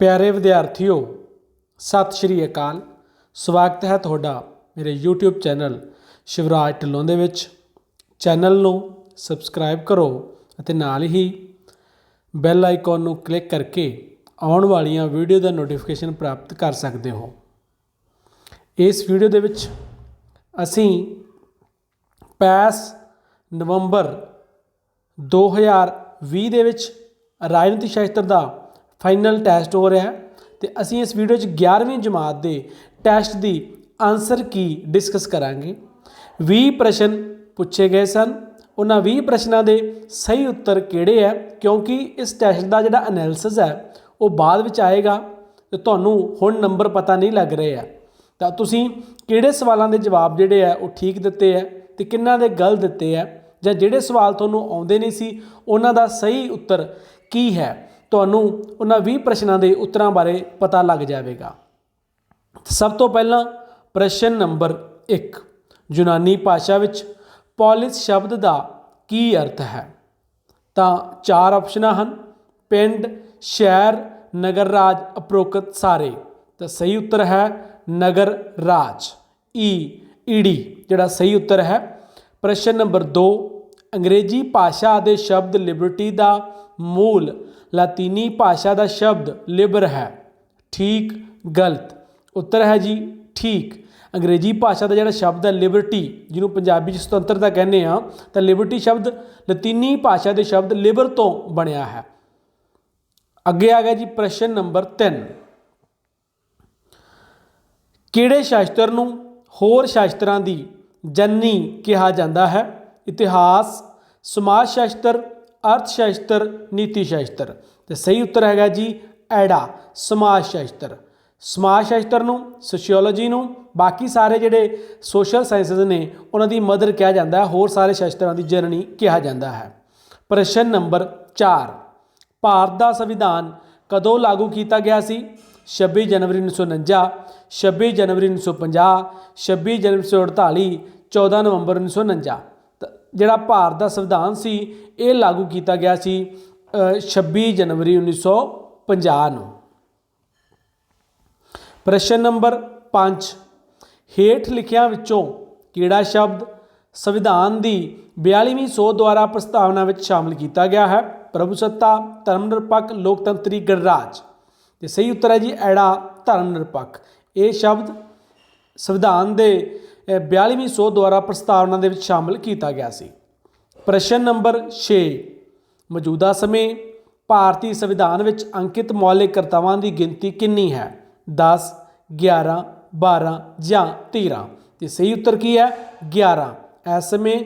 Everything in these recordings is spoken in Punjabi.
ਪਿਆਰੇ ਵਿਦਿਆਰਥੀਓ, ਸਤਿ ਸ਼੍ਰੀ ਅਕਾਲ। ਸਵਾਗਤ ਹੈ ਤੁਹਾਡਾ ਮੇਰੇ YouTube ਚੈਨਲ ਸ਼ਿਵਰਾਜ ਢਿੱਲੋਂ ਦੇ ਵਿੱਚ। ਚੈਨਲ ਨੂੰ ਸਬਸਕ੍ਰਾਈਬ ਕਰੋ ਅਤੇ ਨਾਲ ਹੀ ਬੈਲ ਆਈਕਨ ਨੂੰ ਕਲਿੱਕ ਕਰਕੇ ਆਉਣ ਵਾਲੀਆਂ ਵੀਡੀਓ ਦਾ ਨੋਟੀਫਿਕੇਸ਼ਨ ਪ੍ਰਾਪਤ ਕਰ ਸਕਦੇ ਹੋ। ਇਸ ਵੀਡੀਓ ਦੇ ਵਿੱਚ ਅਸੀਂ ਪੈਸ ਨਵੰਬਰ 2020 ਦੇ ਵਿੱਚ ਰਾਜਨੀਤੀ ਸ਼ਾਸਤਰ ਦਾ ਫਾਈਨਲ ਟੈਸਟ ਹੋ ਰਿਹਾ ਹੈ ਤੇ ਅਸੀਂ ਇਸ ਵੀਡੀਓ 'ਚ 11ਵੀਂ ਜਮਾਤ ਦੇ ਟੈਸਟ ਦੀ ਆਨਸਰ ਕੀ ਡਿਸਕਸ ਕਰਾਂਗੇ। 20 ਪ੍ਰਸ਼ਨ ਪੁੱਛੇ ਗਏ ਸਨ। ਉਹਨਾਂ 20 ਪ੍ਰਸ਼ਨਾਂ ਦੇ ਸਹੀ ਉੱਤਰ ਕਿਹੜੇ ਹੈ? ਕਿਉਂਕਿ ਇਸ ਟੈਸਟ ਦਾ ਜਿਹੜਾ ਐਨਾਲਿਸਿਸ ਹੈ, ਉਹ ਬਾਅਦ ਵਿੱਚ ਆਏਗਾ ਤੇ ਤੁਹਾਨੂੰ ਹੁਣ ਨੰਬਰ ਪਤਾ ਨਹੀਂ ਲੱਗ ਰਹੇ ਆ ਤਾਂ ਤੁਸੀਂ ਕਿਹੜੇ ਸਵਾਲਾਂ ਦੇ ਜਵਾਬ ਜਿਹੜੇ ਆ ਉਹ ਠੀਕ ਦਿੱਤੇ ਆ ਤੇ ਕਿੰਨਾਂ ਦੇ ਗਲਤ ਦਿੱਤੇ ਆ ਜਾਂ ਜਿਹੜੇ ਸਵਾਲ ਤੁਹਾਨੂੰ ਆਉਂਦੇ ਨਹੀਂ ਸੀ, ਉਹਨਾਂ ਦਾ ਸਹੀ ਉੱਤਰ ਕੀ ਹੈ? ਤੁਹਾਨੂੰ ਉਹਨਾਂ 20 ਪ੍ਰਸ਼ਨਾਂ ਦੇ ਉੱਤਰਾਂ ਬਾਰੇ ਪਤਾ ਲੱਗ ਜਾਵੇਗਾ। ਸਭ ਤੋਂ ਪਹਿਲਾਂ ਪ੍ਰਸ਼ਨ ਨੰਬਰ 1 ਯੂਨਾਨੀ ਭਾਸ਼ਾ ਵਿੱਚ ਪੋਲਿਸ ਸ਼ਬਦ ਦਾ ਕੀ ਅਰਥ ਹੈ? ਤਾਂ ਚਾਰ ਆਪਸ਼ਨਾਂ ਹਨ, ਪਿੰਡ, ਸ਼ਹਿਰ, ਨਗਰ ਰਾਜ, ਅਪਰੋਕਤ ਸਾਰੇ। ਤਾਂ ਸਹੀ ਉੱਤਰ ਹੈ ਨਗਰ ਰਾਜ, ਈ ਈਡੀ ਜਿਹੜਾ ਸਹੀ ਉੱਤਰ ਹੈ। ਪ੍ਰਸ਼ਨ ਨੰਬਰ 2 ਅੰਗਰੇਜ਼ੀ ਭਾਸ਼ਾ ਦੇ ਸ਼ਬਦ ਲਿਬਰਟੀ ਦਾ ਮੂਲ ਲਾਤੀਨੀ ਭਾਸ਼ਾ ਦਾ ਸ਼ਬਦ ਲਿਬਰ ਹੈ। ਠੀਕ, ਗਲਤ। ਉੱਤਰ ਹੈ ਜੀ, ਠੀਕ। ਅੰਗਰੇਜ਼ੀ ਭਾਸ਼ਾ ਦਾ ਜਿਹੜਾ ਸ਼ਬਦ ਹੈ ਲਿਬਰਟੀ, ਜਿਹਨੂੰ ਪੰਜਾਬੀ ਚ ਸੁਤੰਤਰਤਾ ਕਹਿੰਦੇ ਆ ਤਾਂ ਲਿਬਰਟੀ ਸ਼ਬਦ ਲਾਤੀਨੀ ਭਾਸ਼ਾ ਦੇ ਸ਼ਬਦ ਲਿਬਰ ਤੋਂ ਬਣਿਆ ਹੈ। ਅੱਗੇ ਆ ਗਿਆ ਜੀ ਪ੍ਰਸ਼ਨ ਨੰਬਰ 3 ਕਿਹੜੇ ਸ਼ਾਸਤਰ ਨੂੰ ਹੋਰ ਸ਼ਾਸਤਰਾਂ ਦੀ ਜਨਨੀ ਕਿਹਾ ਜਾਂਦਾ ਹੈ? ਇਤਿਹਾਸ, ਸਮਾਜ ਸ਼ਾਸਤਰ, ਅਰਥ ਸ਼ਾਸਤਰ, ਨੀਤੀ ਸ਼ਾਸਤਰ। ਤੇ ਸਹੀ ਉੱਤਰ ਹੈਗਾ ਜੀ ਐਡਾ, ਸਮਾਜ ਸ਼ਾਸਤਰ। ਸਮਾਜ ਸ਼ਾਸਤਰ ਨੂੰ ਸੋਸ਼ੀਓਲੋਜੀ ਨੂੰ, ਬਾਕੀ ਸਾਰੇ ਜਿਹੜੇ ਸੋਸ਼ਲ ਸਾਇੰਸਸ ਨੇ, ਉਹਨਾਂ ਦੀ ਮਦਰ ਕਿਹਾ ਜਾਂਦਾ ਹੈ, ਹੋਰ ਸਾਰੇ ਸ਼ਾਸਤਰਾਂ ਦੀ ਜਨਨੀ ਕਿਹਾ ਜਾਂਦਾ ਹੈ। ਪ੍ਰਸ਼ਨ ਨੰਬਰ 4 ਭਾਰਤ ਦਾ ਸੰਵਿਧਾਨ ਕਦੋਂ ਲਾਗੂ ਕੀਤਾ ਗਿਆ ਸੀ? 26 ਜਨਵਰੀ 1949 26 ਜਨਵਰੀ 1950 26 ਜਨਵਰੀ 1948 14 ਨਵੰਬਰ 1949 ਤਾਂ ਜਿਹੜਾ ਭਾਰਤ ਦਾ ਸੰਵਿਧਾਨ ਸੀ ਇਹ ਲਾਗੂ ਕੀਤਾ ਗਿਆ ਸੀ ਅ, 26 ਜਨਵਰੀ 1950 ਨੂੰ। ਪ੍ਰਸ਼ਨ ਨੰਬਰ 5 ਹੇਠ ਲਿਖਿਆਂ ਵਿੱਚੋਂ ਕਿਹੜਾ ਸ਼ਬਦ ਸੰਵਿਧਾਨ ਦੀ 42ਵੀਂ ਸੋਧ ਦੁਆਰਾ ਪ੍ਰਸਤਾਵਨਾ ਵਿੱਚ ਸ਼ਾਮਲ ਕੀਤਾ ਗਿਆ ਹੈ? ਪ੍ਰਭੂਸੱਤਾ ਧਰਮ ਨਿਰਪੱਖ ਲੋਕਤੰਤਰੀ ਗਣਰਾਜ। ਤੇ ਸਹੀ ਉੱਤਰ ਹੈ ਜੀ ਐੜਾ ਧਰਮ ਨਿਰਪੱਖ। ਇਹ ਸ਼ਬਦ ਸੰਵਿਧਾਨ ਦੇ 42ਵੀਂ ਸੋਧ ਦੁਆਰਾ ਪ੍ਰਸਤਾਵਨਾ ਦੇ ਵਿੱਚ ਸ਼ਾਮਲ ਕੀਤਾ ਗਿਆ ਸੀ। ਪ੍ਰਸ਼ਨ ਨੰਬਰ 6 ਮੌਜੂਦਾ ਸਮੇਂ, ਭਾਰਤੀ ਸੰਵਿਧਾਨ ਵਿੱਚ ਅੰਕਿਤ ਮੌਲਿਕ ਕਰਤਾਵਾਂ ਦੀ ਗਿਣਤੀ ਕਿੰਨੀ ਹੈ? 10 11 12 ਜਾਂ 13 ਤੇ ਸਹੀ ਉੱਤਰ ਕੀ ਹੈ? 11 ਇਸ ਸਮੇਂ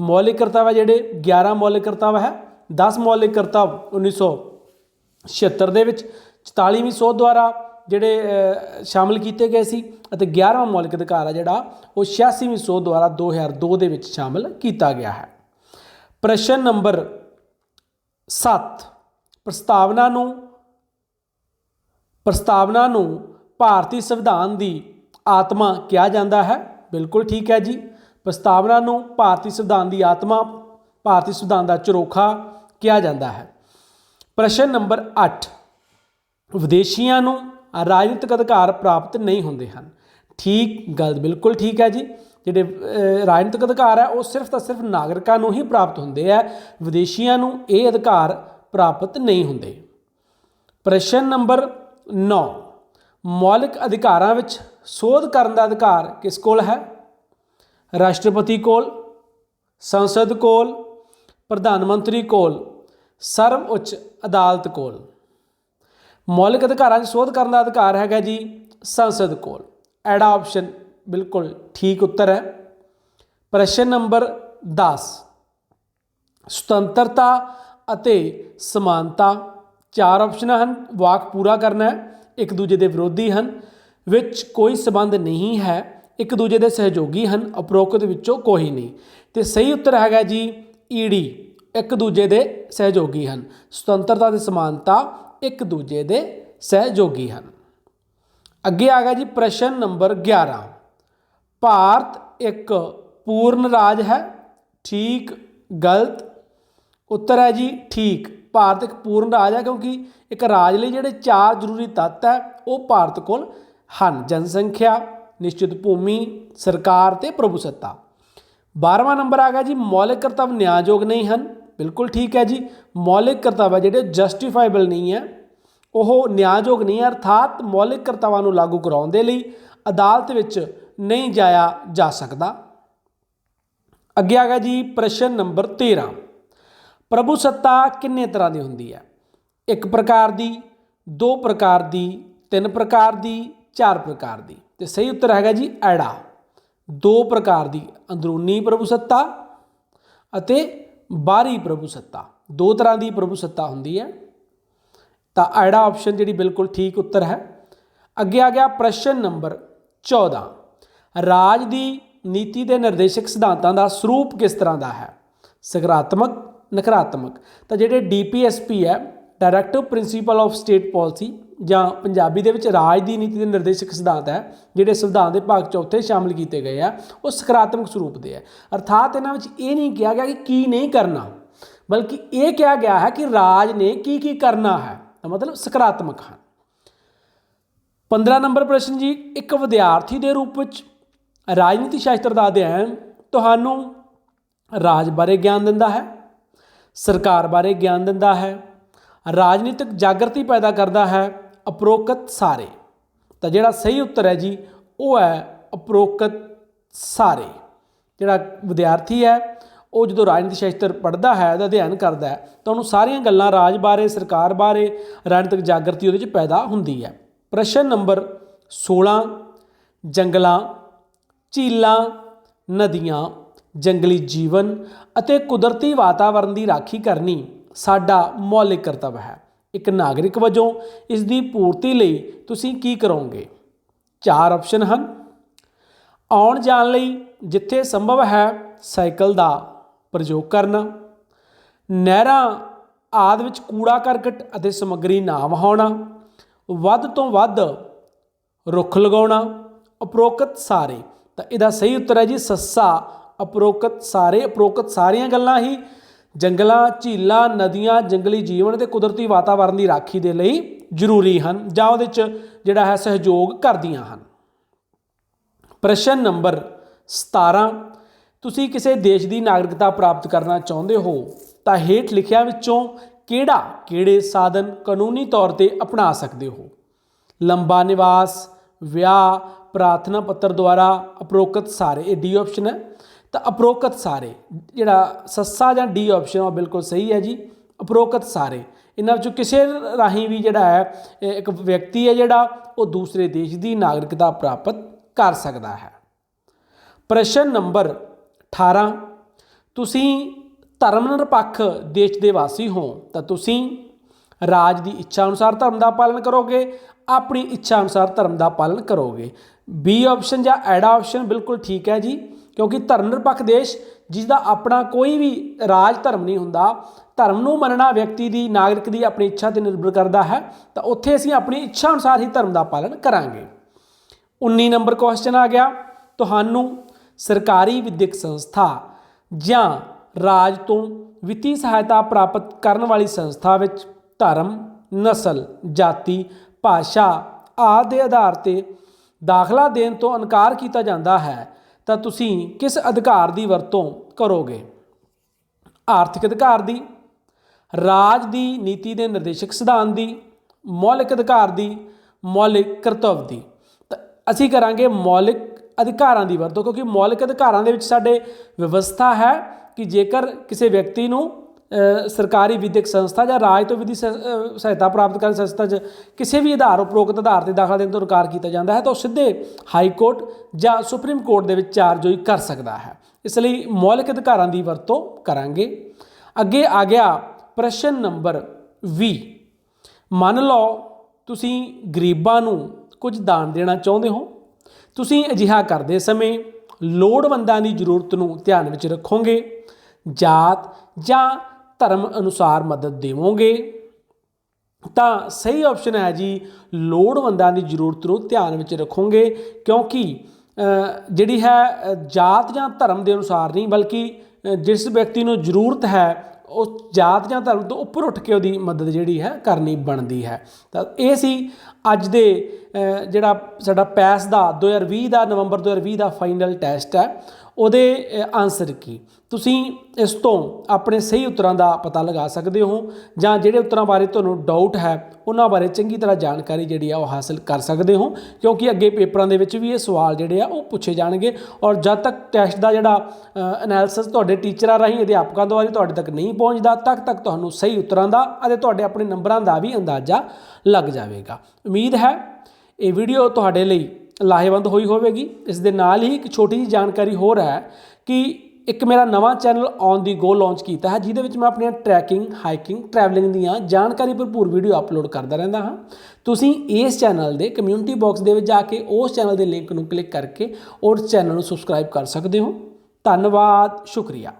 ਮੌਲਿਕ ਕਰਤੱਵ ਜਿਹੜੇ 11 ਮੌਲਿਕ ਕਰਤੱਵ ਹੈ। 10 ਮੌਲਿਕ ਕਰਤੱਵ 1976 ਦੇ ਵਿੱਚ। 44ਵੀਂ ਸੋਧ ਦੁਆਰਾ ਜਿਹੜੇ ਅ, ਸ਼ਾਮਲ ਕੀਤੇ ਗਏ ਸੀ ਅਤੇ 11ਵਾਂ ਮੌਲਿਕ ਅਧਿਕਾਰ ਹੈ ਜਿਹੜਾ ਉਹ 86ਵੀਂ ਸੋਧ ਦੁਆਰਾ 2002 ਦੇ ਵਿੱਚ ਸ਼ਾਮਲ ਕੀਤਾ ਗਿਆ ਹੈ। ਪ੍ਰਸ਼ਨ ਨੰਬਰ 7 ਪ੍ਰਸਤਾਵਨਾ ਨੂੰ ਪ੍ਰਸਤਾਵਨਾ ਨੂੰ ਭਾਰਤੀ ਸੰਵਿਧਾਨ ਦੀ ਆਤਮਾ ਕਿਹਾ ਜਾਂਦਾ ਹੈ। ਬਿਲਕੁਲ ਠੀਕ ਹੈ ਜੀ। ਪ੍ਰਸਤਾਵਨਾ ਨੂੰ ਭਾਰਤੀ ਸੰਵਿਧਾਨ ਦੀ ਆਤਮਾ ਭਾਰਤੀ ਸੰਵਿਧਾਨ ਦਾ ਚਰੋਖਾ ਕਿਹਾ ਜਾਂਦਾ ਹੈ। ਪ੍ਰਸ਼ਨ ਨੰਬਰ 8 ਵਿਦੇਸ਼ੀਆਂ ਨੂੰ ਰਾਜਨੀਤਿਕ ਅਧਿਕਾਰ ਪ੍ਰਾਪਤ ਨਹੀਂ ਹੁੰਦੇ ਹਨ। ਠੀਕ, ਗੱਲ ਬਿਲਕੁਲ ਠੀਕ ਹੈ ਜੀ। ਜਿਹੜੇ ਰਾਜਨੀਤਿਕ ਅਧਿਕਾਰ ਹੈ, ਉਹ ਸਿਰਫ ਤਾਂ ਸਿਰਫ ਨਾਗਰਿਕਾਂ ਨੂੰ ਹੀ ਪ੍ਰਾਪਤ ਹੁੰਦੇ ਆ ਵਿਦੇਸ਼ੀਆਂ ਨੂੰ ਇਹ ਅਧਿਕਾਰ ਪ੍ਰਾਪਤ ਨਹੀਂ ਹੁੰਦੇ। ਪ੍ਰਸ਼ਨ ਨੰਬਰ 9 ਮੌਲਿਕ ਅਧਿਕਾਰਾਂ ਵਿੱਚ ਸੋਧ ਕਰਨ ਦਾ ਅਧਿਕਾਰ ਕਿਸ ਕੋਲ ਹੈ? ਰਾਸ਼ਟਰਪਤੀ ਕੋਲ, ਸੰਸਦ ਕੋਲ, ਪ੍ਰਧਾਨ ਮੰਤਰੀ ਕੋਲ, ਸਰਵ ਉੱਚ ਅਦਾਲਤ ਕੋਲ। ਮੌਲਿਕ ਅਧਿਕਾਰਾਂ 'ਚ ਸੋਧ ਕਰਨ ਦਾ ਅਧਿਕਾਰ ਹੈਗਾ ਜੀ ਸੰਸਦ ਕੋਲ। ਐਡਾ ਆਪਸ਼ਨ ਬਿਲਕੁਲ ਠੀਕ ਉੱਤਰ ਹੈ। ਪ੍ਰਸ਼ਨ ਨੰਬਰ 10 ਸੁਤੰਤਰਤਾ ਅਤੇ ਸਮਾਨਤਾ। ਚਾਰ ਆਪਸ਼ਨਾਂ ਹਨ, ਵਾਕ ਪੂਰਾ ਕਰਨਾ ਹੈ, ਇੱਕ ਦੂਜੇ ਦੇ ਵਿਰੋਧੀ ਹਨ, ਵਿੱਚ ਕੋਈ ਸਬੰਧ ਨਹੀਂ ਹੈ, ਇੱਕ ਦੂਜੇ ਦੇ ਸਹਿਯੋਗੀ ਹਨ ਉਪਰੋਕਤ ਵਿੱਚੋਂ ਕੋਈ ਨਹੀਂ। ਤੇ ਸਹੀ ਉੱਤਰ ਹੈਗਾ ਜੀ ਈਡੀ ਇੱਕ ਦੂਜੇ ਦੇ ਸਹਿਯੋਗੀ ਹਨ। ਸੁਤੰਤਰਤਾ ਤੇ ਸਮਾਨਤਾ ਇੱਕ ਦੂਜੇ ਦੇ ਸਹਿਯੋਗੀ ਹਨ। ਅੱਗੇ ਆ ਗਿਆ ਜੀ ਪ੍ਰਸ਼ਨ ਨੰਬਰ 11 ਭਾਰਤ ਇੱਕ ਪੂਰਨ ਰਾਜ ਹੈ। ਠੀਕ, ਗਲਤ। ਉੱਤਰ ਹੈ ਜੀ ਠੀਕ। ਭਾਰਤ ਇੱਕ ਪੂਰਨ ਰਾਜ ਹੈ ਕਿਉਂਕਿ ਇੱਕ ਰਾਜ ਲਈ ਜਿਹੜੇ ਚਾਰ ਜ਼ਰੂਰੀ ਤੱਤ ਹੈ, ਉਹ ਭਾਰਤ ਕੋਲ ਹਨ। ਜਨਸੰਖਿਆ, ਨਿਸ਼ਚਿਤ ਭੂਮੀ, ਸਰਕਾਰ ਤੇ ਪ੍ਰਭੂਸੱਤਾ। 12ਵਾਂ ਨੰਬਰ ਆ ਗਿਆ ਜੀ, ਮੌਲਿਕ ਕਰਤੱਵ ਨਿਆਂਯੋਗ ਨਹੀਂ ਹਨ। ਬਿਲਕੁਲ ਠੀਕ ਹੈ ਜੀ। ਮੌਲਿਕ ਕਰਤੱਵ ਜਿਹੜੇ ਜਸਟੀਫਾਈਬਲ ਨਹੀਂ ਹੈ, ਉਹ ਨਿਆਂਯੋਗ ਨਹੀਂ ਹੈ, ਅਰਥਾਤ ਮੌਲਿਕ ਕਰਤੱਵਾਂ ਨੂੰ ਲਾਗੂ ਕਰਾਉਣ ਦੇ ਲਈ ਅਦਾਲਤ ਵਿੱਚ ਨਹੀਂ ਜਾਇਆ ਜਾ ਸਕਦਾ। ਅੱਗੇ ਆ ਗਿਆ ਜੀ ਪ੍ਰਸ਼ਨ ਨੰਬਰ 13 ਪ੍ਰਭੂ ਸੱਤਾ ਕਿੰਨੇ ਤਰ੍ਹਾਂ ਦੀ ਹੁੰਦੀ ਹੈ? ਇੱਕ ਪ੍ਰਕਾਰ ਦੀ, ਦੋ ਪ੍ਰਕਾਰ ਦੀ, ਤਿੰਨ ਪ੍ਰਕਾਰ ਦੀ, ਚਾਰ ਪ੍ਰਕਾਰ ਦੀ। ਤੇ ਸਹੀ ਉੱਤਰ ਹੈਗਾ ਜੀ ਐੜਾ। ਦੋ ਪ੍ਰਕਾਰ ਦੀ ਅੰਦਰੂਨੀ ਪ੍ਰਭੂ ਸੱਤਾ ਅਤੇ ਬਾਹਰੀ ਪ੍ਰਭੂ ਸੱਤਾ, ਦੋ ਤਰ੍ਹਾਂ ਦੀ ਪ੍ਰਭੂ ਸੱਤਾ ਹੁੰਦੀ ਹੈ। ਤਾਂ ਐੜਾ ਆਪਸ਼ਨ ਜਿਹੜੀ ਬਿਲਕੁਲ ਠੀਕ ਉੱਤਰ ਹੈ। ਅੱਗੇ ਆ ਗਿਆ ਪ੍ਰਸ਼ਨ ਨੰਬਰ 14 ਰਾਜ ਦੀ ਨੀਤੀ ਦੇ ਨਿਰਦੇਸ਼ਕ ਸਿਧਾਂਤਾਂ ਦਾ ਸਰੂਪ ਕਿਸ ਤਰ੍ਹਾਂ ਦਾ ਹੈ? ਸਕਾਰਾਤਮਕ, ਨਕਾਰਾਤਮਕ। ਤਾਂ ਜਿਹੜੇ ਡੀਪੀਐਸਪੀ ਹੈ directive principle of state policy ਜਾਂ ਪੰਜਾਬੀ ਦੇ ਵਿੱਚ ਰਾਜ ਦੀ ਨੀਤੀ ਦੇ ਨਿਰਦੇਸ਼ਕ ਸਿਧਾਂਤ ਹੈ, ਜਿਹੜੇ ਸੰਵਿਧਾਨ ਦੇ ਭਾਗ ਚੌਥੇ ਸ਼ਾਮਲ ਕੀਤੇ ਗਏ ਆ, ਉਹ ਸਕਾਰਾਤਮਕ ਸਰੂਪ ਦੇ ਹੈ ਅਰਥਾਤ ਇਹਨਾਂ ਵਿੱਚ ਇਹ ਨਹੀਂ ਕਿਹਾ ਗਿਆ ਕਿ ਕੀ ਨਹੀਂ ਕਰਨਾ, ਬਲਕਿ ਇਹ ਕਿਹਾ ਗਿਆ ਹੈ ਕਿ ਰਾਜ ਨੇ ਕੀ ਕੀ ਕਰਨਾ ਹੈ, ਤਾਂ ਮਤਲਬ ਸਕਾਰਾਤਮਕ ਹਨ। 15 ਨੰਬਰ ਪ੍ਰਸ਼ਨ ਜੀ, ਇੱਕ ਵਿਦਿਆਰਥੀ ਦੇ ਰੂਪ ਵਿੱਚ ਰਾਜਨੀਤੀ ਸ਼ਾਸਤਰ ਦਾ ਅਧਿਐਨ ਤੁਹਾਨੂੰ ਰਾਜ ਬਾਰੇ ਗਿਆਨ ਦਿੰਦਾ ਹੈ, ਸਰਕਾਰ ਬਾਰੇ ਗਿਆਨ ਦਿੰਦਾ ਹੈ, ਰਾਜਨੀਤਿਕ ਜਾਗਰਤੀ ਪੈਦਾ ਕਰਦਾ ਹੈ ਅਪਰੋਕਤ ਸਾਰੇ। ਤਾਂ ਜਿਹੜਾ ਸਹੀ ਉੱਤਰ ਹੈ ਜੀ, ਉਹ ਹੈ ਅਪਰੋਕਤ ਸਾਰੇ। ਜਿਹੜਾ ਵਿਦਿਆਰਥੀ ਹੈ, ਉਹ ਜਦੋਂ ਰਾਜਨੀਤੀ ਸ਼ਾਸਤਰ ਪੜ੍ਹਦਾ ਹੈ, ਉਹਦਾ ਅਧਿਐਨ ਕਰਦਾ ਹੈ, ਤਾਂ ਉਹਨੂੰ ਸਾਰੀਆਂ ਗੱਲਾਂ ਰਾਜ ਬਾਰੇ, ਸਰਕਾਰ ਬਾਰੇ, ਰਾਜਨੀਤਿਕ ਜਾਗਰਤੀ ਉਹਦੇ 'ਚ ਪੈਦਾ ਹੁੰਦੀ ਹੈ। ਪ੍ਰਸ਼ਨ ਨੰਬਰ 16 ਜੰਗਲਾਂ, ਝੀਲਾਂ, ਨਦੀਆਂ, ਜੰਗਲੀ ਜੀਵਨ ਅਤੇ ਕੁਦਰਤੀ ਵਾਤਾਵਰਣ ਦੀ ਰਾਖੀ ਕਰਨੀ ਸਾਡਾ ਮੌਲਿਕ ਕਰਤੱਵ ਹੈ। ਇੱਕ ਨਾਗਰਿਕ ਵਜੋਂ ਇਸ ਦੀ ਪੂਰਤੀ ਲਈ ਤੁਸੀਂ ਕੀ ਕਰੋਗੇ? ਚਾਰ ਆਪਸ਼ਨ ਹਨ। ਆਉਣ ਜਾਣ ਲਈ ਜਿੱਥੇ ਸੰਭਵ ਹੈ ਸਾਈਕਲ ਦਾ ਪ੍ਰਯੋਗ ਕਰਨਾ। ਨਹਿਰਾਂ ਆਦਿ ਵਿੱਚ ਕੂੜਾ ਕਰਕਟ ਅਤੇ ਸਮੱਗਰੀ ਨਾ ਵਹਾਉਣਾ। ਵੱਧ ਤੋਂ ਵੱਧ ਰੁੱਖ ਲਗਾਉਣਾ। ਉਪਰੋਕਤ ਸਾਰੇ ਤਾਂ ਇਹਦਾ ਸਹੀ ਉੱਤਰ ਹੈ ਜੀ ਸੱਸਾ। ਉਪਰੋਕਤ ਸਾਰੇ, ਉਪਰੋਕਤ ਸਾਰੀਆਂ ਗੱਲਾਂ ਹੀ ਜੰਗਲਾਂ, ਝੀਲਾਂ, ਨਦੀਆਂ, ਜੰਗਲੀ ਜੀਵਨ ਤੇ ਕੁਦਰਤੀ ਵਾਤਾਵਰਣ ਦੀ ਰਾਖੀ ਦੇ ਲਈ ਜ਼ਰੂਰੀ ਹਨ ਜਾਂ ਉਹਦੇ ਵਿੱਚ ਜਿਹੜਾ ਹੈ ਸਹਿਯੋਗ ਕਰਦੀਆਂ ਹਨ। ਪ੍ਰਸ਼ਨ ਨੰਬਰ 17 ਤੁਸੀਂ ਕਿਸੇ ਦੇਸ਼ ਦੀ ਨਾਗਰਿਕਤਾ ਪ੍ਰਾਪਤ ਕਰਨਾ ਚਾਹੁੰਦੇ ਹੋ ਤਾਂ ਹੇਠ ਲਿਖਿਆ ਵਿੱਚੋਂ ਕਿਹੜਾ, ਕਿਹੜੇ ਸਾਧਨ ਕਾਨੂੰਨੀ ਤੌਰ ਤੇ ਅਪਣਾ ਸਕਦੇ ਹੋ? ਲੰਬਾ ਨਿਵਾਸ, ਵਿਆਹ, ਪ੍ਰਾਰਥਨਾ ਪੱਤਰ ਦੁਆਰਾ ਅਪਰੋਕਤ ਸਾਰੇ ਇਹ ਡੀ ਆਪਸ਼ਨ ਹੈ। ਤਾਂ ਅਪਰੋਕਤ ਸਾਰੇ, ਜਿਹੜਾ ਸੱਸਾ ਜਾਂ ਡੀ ਆਪਸ਼ਨ ਉਹ ਬਿਲਕੁਲ ਸਹੀ ਹੈ ਜੀ, ਅਪਰੋਕਤ ਸਾਰੇ। ਇਹਨਾਂ ਵਿੱਚੋਂ ਕਿਸੇ ਰਾਹੀਂ ਵੀ ਜਿਹੜਾ ਹੈ ਇੱਕ ਵਿਅਕਤੀ ਹੈ ਜਿਹੜਾ, ਉਹ ਦੂਸਰੇ ਦੇਸ਼ ਦੀ ਨਾਗਰਿਕਤਾ ਪ੍ਰਾਪਤ ਕਰ ਸਕਦਾ ਹੈ। ਪ੍ਰਸ਼ਨ ਨੰਬਰ 18 ਤੁਸੀਂ ਧਰਮ ਨਿਰਪੱਖ ਦੇਸ਼ ਦੇ ਵਾਸੀ ਹੋ, ਤਾਂ ਤੁਸੀਂ ਰਾਜ ਦੀ ਇੱਛਾ ਅਨੁਸਾਰ ਧਰਮ ਦਾ ਪਾਲਣ ਕਰੋਗੇ, ਆਪਣੀ ਇੱਛਾ ਅਨੁਸਾਰ ਧਰਮ ਦਾ ਪਾਲਣ ਕਰੋਗੇ। ਬੀ ਆਪਸ਼ਨ ਜਾਂ ਐਡਾ ਆਪਸ਼ਨ ਬਿਲਕੁਲ ਠੀਕ ਹੈ ਜੀ। ਕਿਉਂਕਿ ਧਰਮ ਨਿਰਪੱਖ ਦੇਸ਼ ਜਿਸ ਦਾ ਆਪਣਾ ਕੋਈ ਵੀ ਰਾਜ ਧਰਮ ਨਹੀਂ ਹੁੰਦਾ, ਧਰਮ ਨੂੰ ਮੰਨਣਾ ਵਿਅਕਤੀ ਦੀ, ਨਾਗਰਿਕ ਦੀ ਆਪਣੀ ਇੱਛਾ ਤੇ ਨਿਰਭਰ ਕਰਦਾ ਹੈ, ਤਾਂ ਉੱਥੇ ਅਸੀਂ ਆਪਣੀ ਇੱਛਾ ਅਨੁਸਾਰ ਹੀ ਧਰਮ ਦਾ ਪਾਲਣ ਕਰਾਂਗੇ। 19 ਨੰਬਰ ਕੁਐਸਚਨ ਆ ਗਿਆ, ਤੁਹਾਨੂੰ ਸਰਕਾਰੀ ਵਿਦਿਅਕ ਸੰਸਥਾ ਜਾਂ ਰਾਜ ਤੋਂ ਵਿੱਤੀ ਸਹਾਇਤਾ ਪ੍ਰਾਪਤ ਕਰਨ ਵਾਲੀ ਸੰਸਥਾ ਵਿੱਚ ਧਰਮ, ਨਸਲ, ਜਾਤੀ, ਭਾਸ਼ਾ ਆਦਿ ਦੇ ਆਧਾਰ ਤੇ ਦਾਖਲਾ ਦੇਣ ਤੋਂ ਇਨਕਾਰ ਕੀਤਾ ਜਾਂਦਾ ਹੈ। ਤਾਂ ਤੁਸੀਂ ਕਿਸ ਅਧਿਕਾਰ ਦੀ ਵਰਤੋਂ ਕਰੋਗੇ? ਆਰਥਿਕ ਅਧਿਕਾਰ ਦੀ, ਰਾਜ ਦੀ, ਨੀਤੀ ਦੇ ਨਿਰਦੇਸ਼ਕ ਸਿਧਾਂਤ ਦੀ, ਮੌਲਿਕ ਅਧਿਕਾਰ ਦੀ, ਮੌਲਿਕ ਕਰਤੱਵ ਦੀ। ਤਾਂ ਅਸੀਂ ਕਰਾਂਗੇ ਮੌਲਿਕ ਅਧਿਕਾਰਾਂ ਦੀ ਵਰਤੋਂ, ਕਿਉਂਕਿ ਮੌਲਿਕ ਅਧਿਕਾਰਾਂ ਦੇ ਵਿੱਚ ਸਾਡੇ ਵਿਵਸਥਾ ਹੈ ਕਿ ਜੇਕਰ ਕਿਸੇ ਵਿਅਕਤੀ ਨੂੰ ਸਰਕਾਰੀ ਵਿਦਿਅਕ ਸੰਸਥਾ ਜਾਂ ਰਾਜ ਤੋਂ ਵਿਧੀ ਸਹਾਇਤਾ ਪ੍ਰਾਪਤ ਕਰਨ ਸੰਸਥਾ 'ਚ ਕਿਸੇ ਵੀ ਆਧਾਰ ਉਪਰੋਕਤ ਆਧਾਰ ਤੇ ਦਾਖਲਾ ਦੇਣ ਤੋਂ ਇਨਕਾਰ ਕੀਤਾ ਜਾਂਦਾ ਹੈ, ਤਾਂ ਉਹ ਸਿੱਧੇ ਹਾਈ ਕੋਰਟ ਜਾਂ ਸੁਪਰੀਮ ਕੋਰਟ ਦੇ ਵਿੱਚ ਚਾਰਜੋਈ ਕਰ ਸਕਦਾ ਹੈ। ਇਸ ਲਈ ਮੌਲਿਕ ਅਧਿਕਾਰਾਂ ਦੀ ਵਰਤੋਂ ਕਰਾਂਗੇ। ਅੱਗੇ ਆ ਗਿਆ ਪ੍ਰਸ਼ਨ ਨੰਬਰ 20 ਮੰਨ ਲਓ ਤੁਸੀਂ ਗਰੀਬਾਂ ਨੂੰ ਕੁਝ ਦਾਨ ਦੇਣਾ ਚਾਹੁੰਦੇ ਹੋ। ਤੁਸੀਂ ਅਜਿਹਾ ਕਰਦੇ ਸਮੇਂ ਲੋੜਵੰਦਾਂ ਦੀ ਜ਼ਰੂਰਤ ਨੂੰ ਧਿਆਨ ਵਿੱਚ ਰੱਖੋਗੇ। ਜਾਤ ਜਾਂ ਧਰਮ ਅਨੁਸਾਰ ਮਦਦ ਦੇਵੋਗੇ। ਤਾਂ ਸਹੀ ਆਪਸ਼ਨ ਹੈ ਜੀ, ਲੋੜਵੰਦਾਂ ਦੀ ਜ਼ਰੂਰਤ ਨੂੰ ਧਿਆਨ ਵਿੱਚ ਰੱਖੋਗੇ, ਕਿਉਂਕਿ ਜਿਹੜੀ ਹੈ ਜਾਤ ਜਾਂ ਧਰਮ ਦੇ ਅਨੁਸਾਰ ਨਹੀਂ, ਬਲਕਿ ਜਿਸ ਵਿਅਕਤੀ ਨੂੰ ਜ਼ਰੂਰਤ ਹੈ, ਉਹ ਜਾਤ ਜਾਂ ਧਰਮ ਤੋਂ ਉੱਪਰ ਉੱਠ ਕੇ ਉਹਦੀ ਮਦਦ ਜਿਹੜੀ ਹੈ, ਕਰਨੀ ਬਣਦੀ ਹੈ। ਤਾਂ ਇਹ ਸੀ ਅੱਜ ਦੇ ਜਿਹੜਾ ਸਾਡਾ ਪੈਸ ਦਾ 2020 ਦਾ, ਨਵੰਬਰ 2020 ਦਾ ਫਾਈਨਲ ਟੈਸਟ ਹੈ। ਉਹਦੇ ਆਨਸਰ ਕੀ? ਤੁਸੀਂ ਇਸ ਤੋਂ ਆਪਣੇ ਸਹੀ ਉੱਤਰਾਂ ਦਾ ਪਤਾ ਲਗਾ ਸਕਦੇ ਹੋ ਜਾਂ ਜਿਹੜੇ ਉੱਤਰਾਂ ਬਾਰੇ ਤੁਹਾਨੂੰ ਡਾਊਟ ਹੈ, ਉਹਨਾਂ ਬਾਰੇ ਚੰਗੀ ਤਰ੍ਹਾਂ ਜਾਣਕਾਰੀ ਜਿਹੜੀ ਆ ਉਹ ਹਾਸਲ ਕਰ ਸਕਦੇ ਹੋ, ਕਿਉਂਕਿ ਅੱਗੇ ਪੇਪਰਾਂ ਦੇ ਵਿੱਚ ਵੀ ਇਹ ਸਵਾਲ ਜਿਹੜੇ ਆ ਉਹ ਪੁੱਛੇ ਜਾਣਗੇ ਔਰ ਜਦ ਤੱਕ ਟੈਸਟ ਦਾ ਜਿਹੜਾ ਐਨਾਲਿਸਿਸ ਤੁਹਾਡੇ ਟੀਚਰਾਂ ਰਾਹੀਂ, ਅਧਿਆਪਕਾਂ ਦੁਆਰਾ ਤੁਹਾਡੇ ਤੱਕ ਨਹੀਂ ਪਹੁੰਚਦਾ ਤੱਕ ਤੱਕ ਤੁਹਾਨੂੰ ਸਹੀ ਉੱਤਰਾਂ ਦਾ ਅਤੇ ਤੁਹਾਡੇ ਆਪਣੇ ਨੰਬਰਾਂ ਦਾ ਵੀ ਅੰਦਾਜ਼ਾ ਲੱਗ ਜਾਵੇਗਾ। ਉਮੀਦ ਹੈ ਇਹ ਵੀਡੀਓ ਤੁਹਾਡੇ ਲਈ ਲਾਹੇਵੰਦ ਹੋਈ ਹੋਵੇਗੀ। ਇਸ ਦੇ ਨਾਲ ਹੀ ਇੱਕ ਛੋਟੀ ਜਿਹੀ ਜਾਣਕਾਰੀ ਹੋਰ ਹੈ ਕਿ ਇੱਕ ਮੇਰਾ ਨਵਾਂ channel on the go launch ਕੀਤਾ ਹੈ, ਜਿਹਦੇ ਵਿੱਚ ਮੈਂ ਆਪਣੀਆਂ ਟਰੈਕਿੰਗ ਹਾਈਕਿੰਗ ਟਰੈਵਲਿੰਗ ਦੀਆਂ ਜਾਣਕਾਰੀ ਭਰਪੂਰ ਵੀਡੀਓ ਅਪਲੋਡ ਕਰਦਾ ਰਹਿੰਦਾ ਹਾਂ। ਤੁਸੀਂ ਇਸ ਚੈਨਲ ਦੇ ਕਮਿਊਨਿਟੀ ਬਾਕਸ ਦੇ ਵਿੱਚ ਜਾ ਕੇ ਉਸ ਚੈਨਲ ਦੇ ਲਿੰਕ ਨੂੰ ਕਲਿੱਕ ਕਰਕੇ ਉਸ ਚੈਨਲ ਨੂੰ ਸਬਸਕ੍ਰਾਈਬ ਕਰ ਸਕਦੇ ਹੋ। ਧੰਨਵਾਦ, ਸ਼ੁਕਰੀਆ।